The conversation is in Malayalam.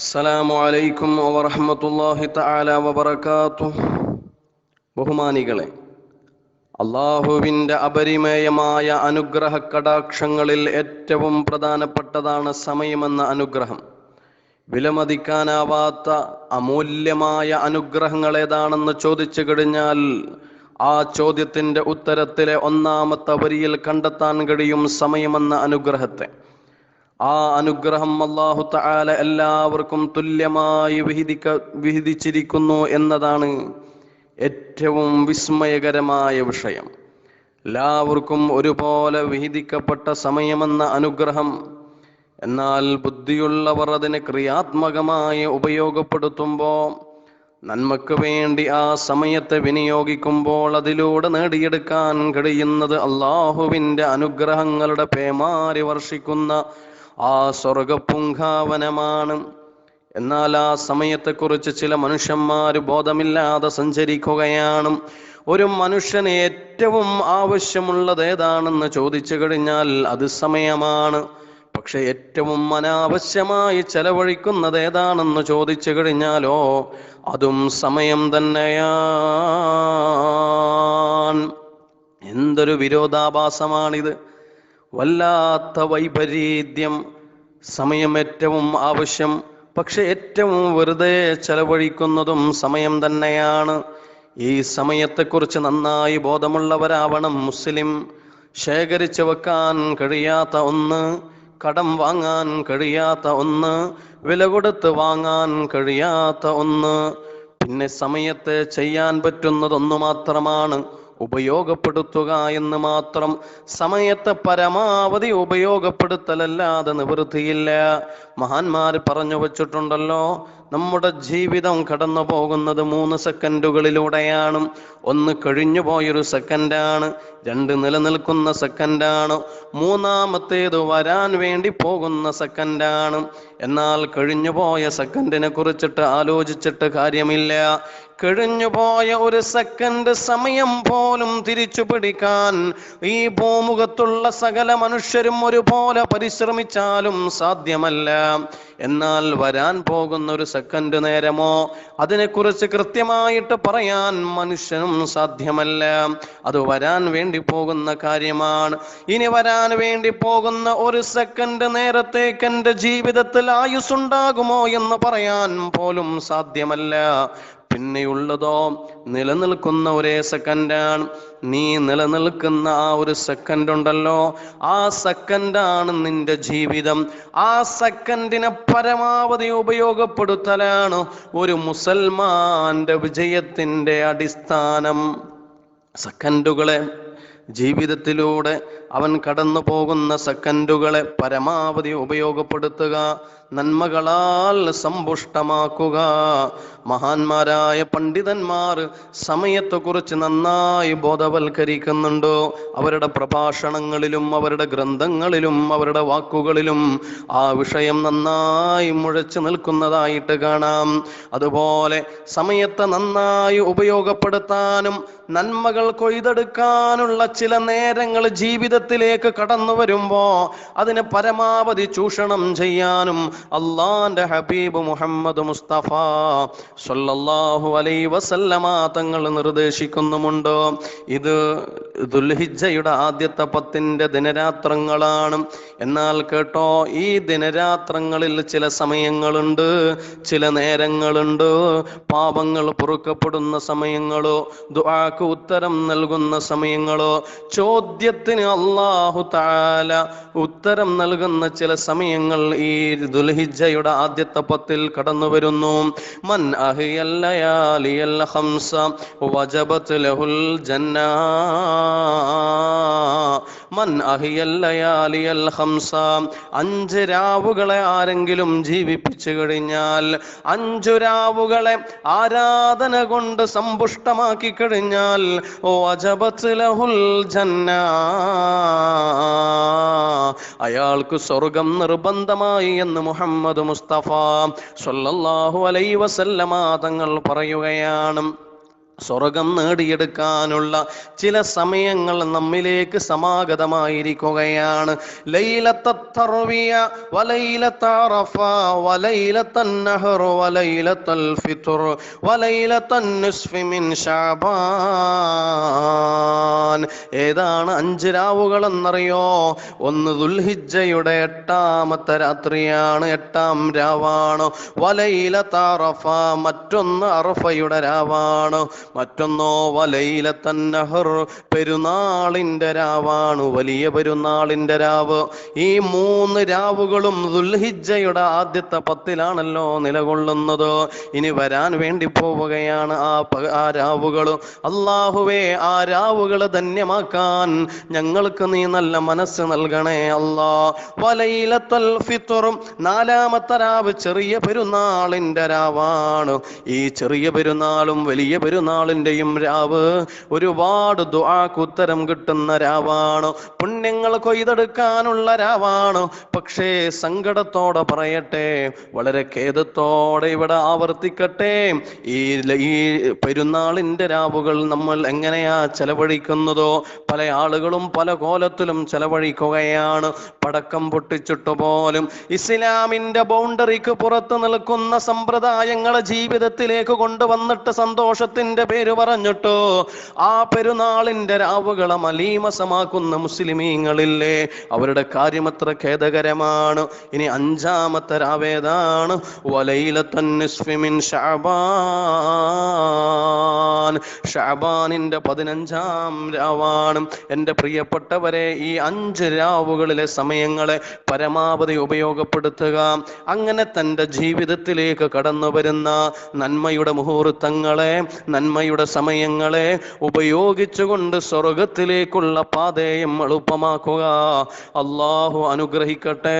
അസ്സലാമു അലൈക്കും വറഹ്മത്തുള്ളാഹി തആല വബറകാതുഹു ബഹുമാനികളെ അള്ളാഹുവിന്റെ അപരിമേയമായ അനുഗ്രഹ കടാക്ഷങ്ങളിൽ ഏറ്റവും പ്രധാനപ്പെട്ടതാണ് സമയമെന്ന അനുഗ്രഹം. വിലമതിക്കാനാവാത്ത അമൂല്യമായ അനുഗ്രഹങ്ങൾ ഏതാണെന്ന് ചോദിച്ചു കഴിഞ്ഞാൽ ആ ചോദ്യത്തിന്റെ ഉത്തരത്തിലെ ഒന്നാമത്തെ വരിയിൽ കണ്ടെത്താൻ കഴിയും സമയമെന്ന അനുഗ്രഹത്തെ. ആ അനുഗ്രഹം അള്ളാഹു താല എല്ലാവർക്കും തുല്യമായി വിഹിതിക്ക വിഹിതിച്ചിരിക്കുന്നു എന്നതാണ് ഏറ്റവും വിസ്മയകരമായ വിഷയം. എല്ലാവർക്കും ഒരുപോലെ വിഹിതിക്കപ്പെട്ട സമയമെന്ന അനുഗ്രഹം. എന്നാൽ ബുദ്ധിയുള്ളവർ അതിനെ ക്രിയാത്മകമായി ഉപയോഗപ്പെടുത്തുമ്പോൾ നന്മക്ക് വേണ്ടി ആ സമയത്തെ വിനിയോഗിക്കുമ്പോൾ അതിലൂടെ നേടിയെടുക്കാൻ കഴിയുന്നത് അള്ളാഹുവിന്റെ അനുഗ്രഹങ്ങളുടെ പേമാരി വർഷിക്കുന്ന ആ സ്വർഗപുങ്കാവനമാണ്. എന്നാൽ ആ സമയത്തെക്കുറിച്ച് ചില മനുഷ്യന്മാർ ബോധമില്ലാതെ സഞ്ചരിക്കുകയാണ്. ഒരു മനുഷ്യന് ഏറ്റവും ആവശ്യമുള്ളത് ഏതാണെന്ന് ചോദിച്ചു കഴിഞ്ഞാൽ അത് സമയമാണ്. പക്ഷെ ഏറ്റവും അനാവശ്യമായി ചെലവഴിക്കുന്നത് ഏതാണെന്ന് ചോദിച്ചു കഴിഞ്ഞാലോ അതും സമയം തന്നെയാണ്. എന്തൊരു വിരോധാഭാസമാണിത്. വല്ലാത്ത വൈപരീത്യം സമയം ഏറ്റവും ആവശ്യം പക്ഷെ ഏറ്റവും വെറുതെ ചെലവഴിക്കുന്നതും സമയം തന്നെയാണ്. ഈ സമയത്തെക്കുറിച്ച് നന്നായി ബോധമുള്ളവരാവണം മുസ്ലിം. ശേഖരിച്ചു വെക്കാൻ കഴിയാത്ത ഒന്ന് കടം വാങ്ങാൻ കഴിയാത്ത ഒന്ന് വില കൊടുത്ത് വാങ്ങാൻ കഴിയാത്ത ഒന്ന്. പിന്നെ സമയത്ത് ചെയ്യാൻ പറ്റുന്നതൊന്നു മാത്രമാണ് ഉപയോഗപ്പെടുത്തുക എന്ന് മാത്രം സമയത്തെ പരമാവധി ഉപയോഗപ്പെടുത്തലല്ലാതെ നിവൃത്തിയില്ല. മഹാന്മാർ പറഞ്ഞു വച്ചിട്ടുണ്ടല്ലോ നമ്മുടെ ജീവിതം കടന്നു പോകുന്നത് മൂന്ന് സെക്കൻഡുകളിലൂടെയാണ്. ഒന്ന് കഴിഞ്ഞു പോയൊരു സെക്കൻഡാണ്. രണ്ട് നിലനിൽക്കുന്ന സെക്കൻഡാണ്. മൂന്നാമത്തേത് വരാൻ വേണ്ടി പോകുന്ന സെക്കൻഡാണ്. എന്നാൽ കഴിഞ്ഞു പോയ സെക്കൻഡിനെ കുറിച്ചിട്ട് ആലോചിച്ചിട്ട് കാര്യമില്ല. കഴിഞ്ഞുപോയ ഒരു സെക്കൻഡ് സമയം പോലും തിരിച്ചു പിടിക്കാൻ ഈ ഭൂമുഖത്തുള്ള സകല മനുഷ്യരും ഒരുപോലെ പരിശ്രമിച്ചാലും സാധ്യമല്ല. എന്നാൽ വരാൻ പോകുന്ന ഒരു സെക്കൻഡ് നേരമോ? അതിനെക്കുറിച്ച് കൃത്യമായിട്ട് പറയാൻ മനുഷ്യനും സാധ്യമല്ല. അത് വരാൻ വേണ്ടി പോകുന്ന കാര്യമാണ്. ഇനി വരാൻ വേണ്ടി പോകുന്ന ഒരു സെക്കൻഡ് നേരത്തേക്ക് എന്റെ ജീവിതത്തിൽ ആയുസ് ഉണ്ടാകുമോ എന്ന് പറയാൻ പോലും സാധ്യമല്ല. പിന്നെയുള്ളതോ നിലനിൽക്കുന്ന ഒരേ സെക്കൻഡാണ് നീ നിലനിൽക്കുന്ന ആ ഒരു സെക്കൻഡ് ഉണ്ടല്ലോ. ആ സെക്കൻഡാണ് നിന്റെ ജീവിതം. ആ സെക്കൻഡിനെ പരമാവധി ഉപയോഗപ്പെടുത്തലാണ് ഒരു മുസൽമാന്റെ വിജയത്തിന്റെ അടിസ്ഥാനം. സെക്കൻഡുകളെ ജീവിതത്തിലൂടെ അവൻ കടന്നു പോകുന്ന സെക്കൻഡുകളെ പരമാവധി ഉപയോഗപ്പെടുത്തുക നന്മകളാൽ സമ്പുഷ്ടമാക്കുക. മഹാന്മാരായ പണ്ഡിതന്മാർ സമയത്തെക്കുറിച്ച് നന്നായി ബോധവൽക്കരിക്കുന്നുണ്ടോ? അവരുടെ പ്രഭാഷണങ്ങളിലും അവരുടെ ഗ്രന്ഥങ്ങളിലും അവരുടെ വാക്കുകളിലും ആ വിഷയം നന്നായി മുഴച്ചു നിൽക്കുന്നതായിട്ട് കാണാം. അതുപോലെ സമയത്തെ നന്നായി ഉപയോഗപ്പെടുത്താനും നന്മകൾ കൊയ്തെടുക്കാനുള്ള ചില നേരങ്ങൾ ജീവിതത്തിലേക്ക് കടന്നു വരുമ്പോ അതിനെ പരമാവധി ചൂഷണം ചെയ്യാനും അള്ളാന്റെ ഹബീബ് മുഹമ്മദ് മുസ്തഫ സല്ലല്ലാഹു അലൈ വസല്ലമാ തങ്ങൾ നിർദ്ദേശിക്കുന്നുമുണ്ട്. ഇത് ദുൽഹിജയുടെ ആദ്യത്തെ പത്തിന്റെ ദിനരാത്രങ്ങളാണ്. എന്നാൽ കേട്ടോ ഈ ദിനരാത്രങ്ങളിൽ ചില സമയങ്ങളുണ്ട് ചില നേരങ്ങളുണ്ട്. പാപങ്ങൾ പൊറുക്കപ്പെടുന്ന സമയങ്ങളോ ദുആക്ക് ഉത്തരം നൽകുന്ന സമയങ്ങളോ ചോദ്യത്തിന് അള്ളാഹു താല ഉത്തരം നൽകുന്ന ചില സമയങ്ങൾ ഈ ദുൽഹിജയുടെ ആദ്യത്തെ പത്തിൽ കടന്നു വരുന്നു മൻ ലഹുൽ ജന്ന. മൻ ഹംസ അഞ്ച് രാവുകളെ ആരെങ്കിലും ജീവിപ്പിച്ചു കഴിഞ്ഞാൽ അഞ്ചു രാവുകളെ ആരാധന കൊണ്ട് സമ്പുഷ്ടമാക്കി കഴിഞ്ഞാൽ ഓ അജബത്ത് ലഹുൽ ജന്ന. അയാൾക്ക് സ്വർഗം നിർബന്ധമായി എന്ന് മുഹമ്മദ് മുസ്തഫ സല്ലല്ലാഹു അലൈ വസല്ലമ തങ്ങൾ പറയുകയാണ്. സ്വർഗം നേടിയെടുക്കാനുള്ള ചില സമയങ്ങൾ നമ്മിലേക്ക് സമാഗതമായിരിക്കുകയാണ്. ഏതാണ് അഞ്ച് രാവുകൾ എന്നറിയോ ഒന്ന് ദുൽഹിജയുടെ എട്ടാമത്തെ രാത്രിയാണ് എട്ടാം രാവാണ്. വലയില താറഫ മറ്റൊന്ന് അറഫയുടെ രാവാണ്. മറ്റൊന്നോ വലയില തന്നഹർ പെരുന്നാളിന്റെ രാവാണ് വലിയ പെരുന്നാളിന്റെ രാവ്. ഈ മൂന്ന് രാവുകളും ദുൽഹിജയുടെ ആദ്യത്തെ പത്തിലാണല്ലോ നിലകൊള്ളുന്നത്. ഇനി വരാൻ വേണ്ടി പോവുകയാണ് ആ ആ രാവുകൾ അള്ളാഹുവേ ആ രാവുകൾ ധന്യമാക്കാൻ ഞങ്ങൾക്ക് നീ നല്ല മനസ്സ് നൽകണേ അല്ലാ. വലയിലത്തൽ ഫിത്തറും നാലാമത്തെ രാവ് ചെറിയ പെരുന്നാളിന്റെ രാവാണ്. ഈ ചെറിയ പെരുന്നാളും വലിയ പെരുന്നാളിന്റെയും രാവ്. ഒരുപാട് ദുആക്ക് ഉത്തരം കിട്ടുന്ന രാവാണ്. പുണ്യങ്ങൾ കൊയ്തെടുക്കാനുള്ള രാവാണ്. പക്ഷേ സങ്കടത്തോടെ പറയട്ടെ വളരെ ഖേദത്തോടെ ഇവിടെ ആവർത്തിക്കട്ടെ. ഈ ഈ പെരുന്നാളിന്റെ രാവുകൾ നമ്മൾ എങ്ങനെയാ ചെലവഴിക്കുന്നതോ പല ആളുകളും പല കോലത്തിലും ചെലവഴിക്കുകയാണ്. പടക്കം പൊട്ടിച്ചിട്ട് പോലും ഇസ്ലാമിന്റെ ബൗണ്ടറിക്ക് പുറത്ത് നിൽക്കുന്ന സമ്പ്രദായങ്ങളെ ജീവിതത്തിലേക്ക് കൊണ്ടുവന്നിട്ട് സന്തോഷത്തിന്റെ പേര് പറഞ്ഞിട്ടോ? ആ പെരുന്നാളിന്റെ രാവുകളെ മലീമസമാക്കുന്ന മുസ്ലിമീങ്ങളില്ലേ? അവരുടെ കാര്യം അത്ര ഖേദകരമാണ്. ഇനി അഞ്ചാമത്തെ രാവേതാണ്. ഷാബാനിന്റെ പതിനഞ്ചാം രാവാണ്. എന്റെ പ്രിയപ്പെട്ടവരെ ഈ അഞ്ച് രാവുകളിലെ സമയങ്ങളെ പരമാവധി ഉപയോഗപ്പെടുത്തുക. അങ്ങനെ തന്റെ ജീവിതത്തിലേക്ക് കടന്നു വരുന്ന നന്മയുടെ മുഹൂർത്തങ്ങളെ നന്മയുടെ സമയങ്ങളെ ഉപയോഗിച്ചുകൊണ്ട് സ്വർഗത്തിലേക്കുള്ള പാതയും എളുപ്പമാക്കുക അള്ളാഹു അനുഗ്രഹിക്കട്ടെ.